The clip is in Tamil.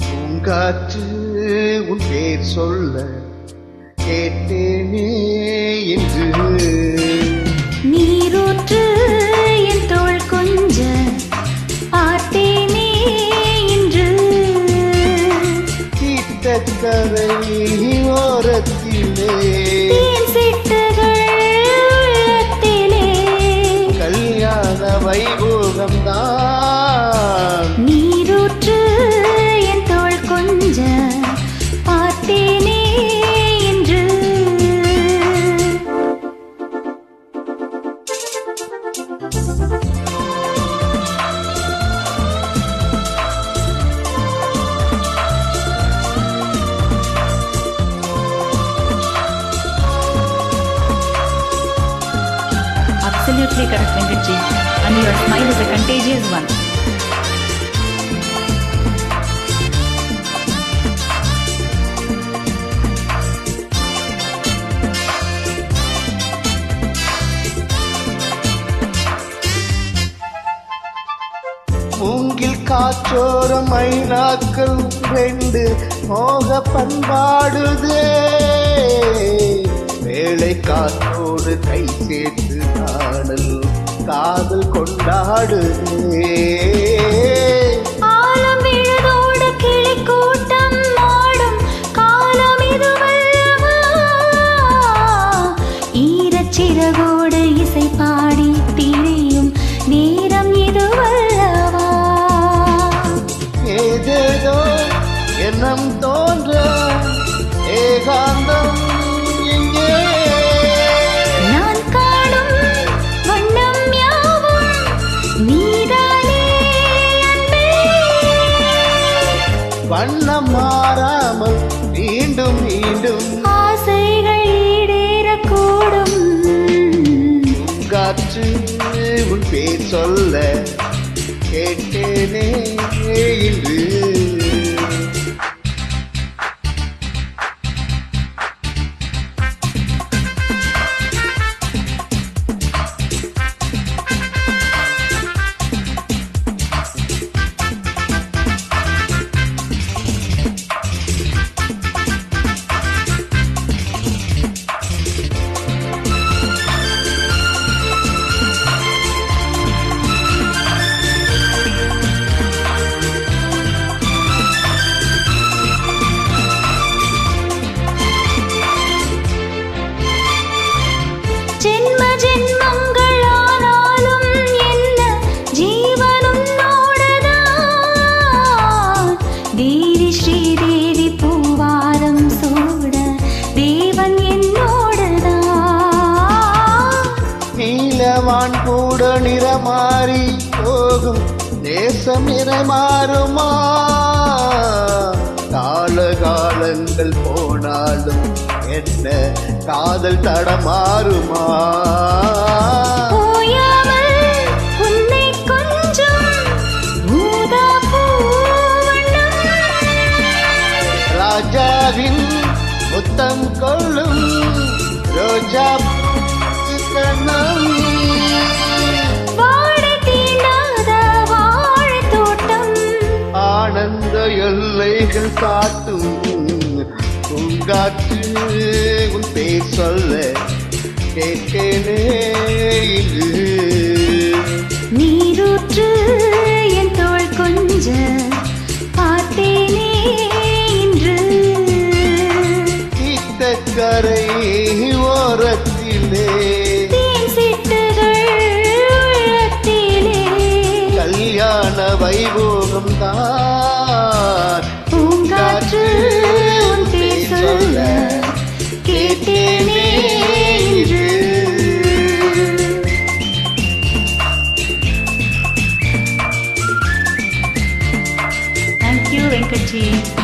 பூங்காற்று உன் பேர் சொல்ல கேட்டேனே என்று கொஞ்ச பார்த்தேனே இன்று Absolutely correct, Venkatji. And your smile is a contagious one. காற்றோரம் மைனாக்கள் ரெண்டு மோக பண்பாடுதே வேலை காற்றோடு கை சேர்த்து நாடல் காதல் கொண்டாடுதே. எண்ணம் தோன்ற ஏகாந்தம் எங்கே நான் காணும் வண்ணம் யாவும் நீதானே வண்ணம் மாறாமல் மீண்டும் மீண்டும் ஆசைகள் ஈடேறக்கூடும். காற்று உன் பேர் சொல்ல கேட்டேனே இன்று. நீலவான் கூட நிறமாறி போகும். தேசம் நிறமாறுமா கால காலங்கள் போனாலும் என்ன காதல் தடமாறுமா ராஜாவின் முத்தம் கொள்ளும் ரோஜா கண்ணம் காட்டும் பூங்காற்று உன் பேர் சொல்ல கேட்கேனே இன்று நீரூற்று என் தோள் கொஞ்ச பார்த்தேனே இன்று. தீர்த்தக்கரை ஓரத்திலே கல்யாண வைபோகம் தான். 2018.